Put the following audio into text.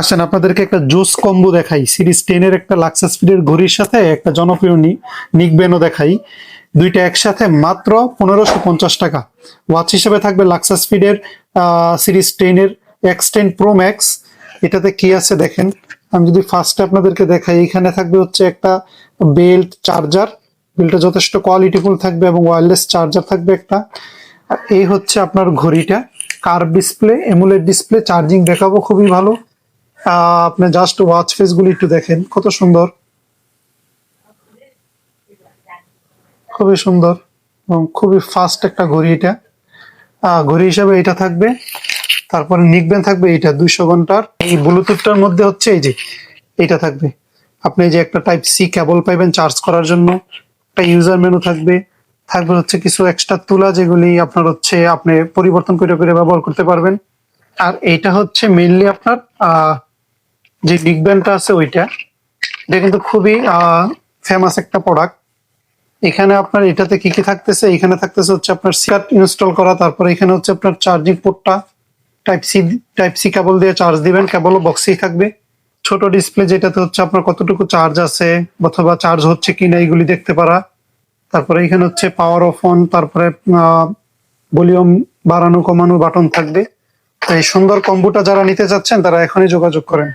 আসেন, আপনাদেরকে একটা জুস কম্বো দেখাই। সিরিজ টেনের একটা লাক্সাস স্পিডের ঘড়ির সাথে একটা জনপ্রিয় নিক ব্যানও দেখাই। দুইটা একসাথে মাত্র পনেরোশো পঞ্চাশ টাকা। ওয়াচ হিসেবে থাকবে লাক্সাস স্পিডের সিরিজ টেনের এক্স টেন প্রো ম্যাক্স এটাতে কি আছে দেখেন। আমি যদি ফার্স্টে আপনাদেরকে দেখাই, এখানে থাকবে হচ্ছে একটা বেল্ট চার্জার বেল্টটা যথেষ্ট কোয়ালিটিফুল থাকবে এবং ওয়্যারলেস চার্জার থাকবে একটা। এই হচ্ছে আপনার ঘড়িটা। Curve display AMOLED display charging দেখাবো, খুবই ভালো। আপনি জাস্ট ওয়াচ ফেস গুলি একটু দেখেন। কত সুন্দর। খুবই সুন্দর এবং খুবই ফাস্ট একটা ঘড়ি এটা। ঘড়ি হিসাবে এটা থাকবে। তারপরে নিকবেন থাকবে এটা দুইশো ঘণ্টার। এই ব্লুটুথটার মধ্যে হচ্ছে এই যে এটা থাকবে। আপনি যে একটা টাইপ সি কেবল পাইবেন চার্জ করার জন্য। একটা ইউজার মেনু থাকবে। থাকবে হচ্ছে কিছু এক্সট্রা তুলা যেগুলি আপনার হচ্ছে আপনি পরিবর্তন করে করে ব্যবহার করতে পারবেন। আর এটা হচ্ছে মেইনলি আপনার আহ, যে নিকব্যান্ডটা আছে ওইটা, এটা কিন্তু খুবই ফেমাস একটা প্রোডাক্ট এখানে আপনার এটাতে কি কি থাকতেছে? এখানে থাকতেছে হচ্ছে আপনার সিকার ইনস্টল করা, তারপরে এখানে হচ্ছে আপনার charging পোর্টটা type C type C cable দিয়ে চার্জ দিবেন কেবলও বক্সেই থাকবে। ছোট ডিসপ্লে যেটাতে হচ্ছে আপনার কতটুকু চার্জ আছে, অথবা চার্জ হচ্ছে কিনা এইগুলি দেখতে পারা। তারপরে এখানে হচ্ছে পাওয়ার অফ অন তারপরে ভলিউম বাড়ানো, কমানো বাটন থাকবে। তো এই সুন্দর কম্বোটা যারা নিতে চাচ্ছেন, তারা এখনই যোগাযোগ করেন।